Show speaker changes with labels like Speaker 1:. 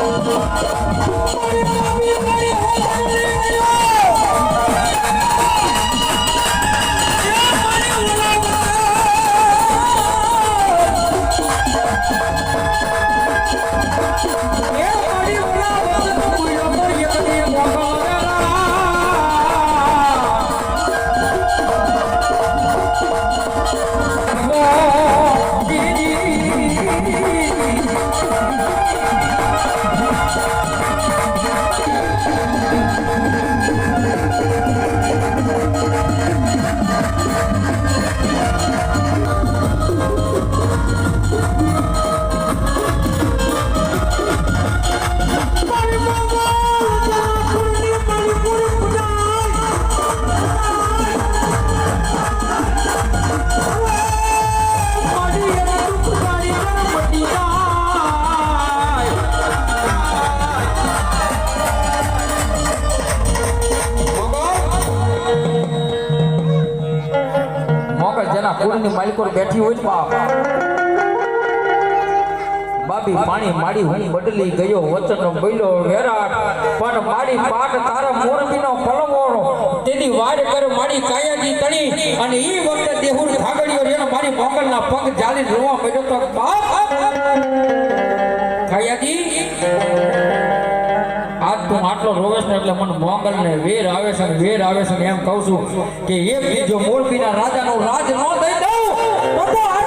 Speaker 1: Oh, my God. જેના કુળની માલિકોર બેઠી હોય બાપ. બાબી પાણી માડી હું બદલી ગયો વચન બોલ્યો, વેરાટ, પણ માડી પાટ તારા મોરબીનો પલવોળો તેની વાર કર માડી કાયાજી તણી, અને ઈ વખતે દેહુર ભાગડ્યો એનો મારી મોગલના પગ જાલી રોવા મળ્યો તો બાપ. કાયાજી આટલો રોવેશ ને એટલે મને મોંગલ ને વેર આવે છે વેર આવે છે એમ કહું છું કે એક બીજો મોરબીના રાજાનો રાજ ન દઈ દઉં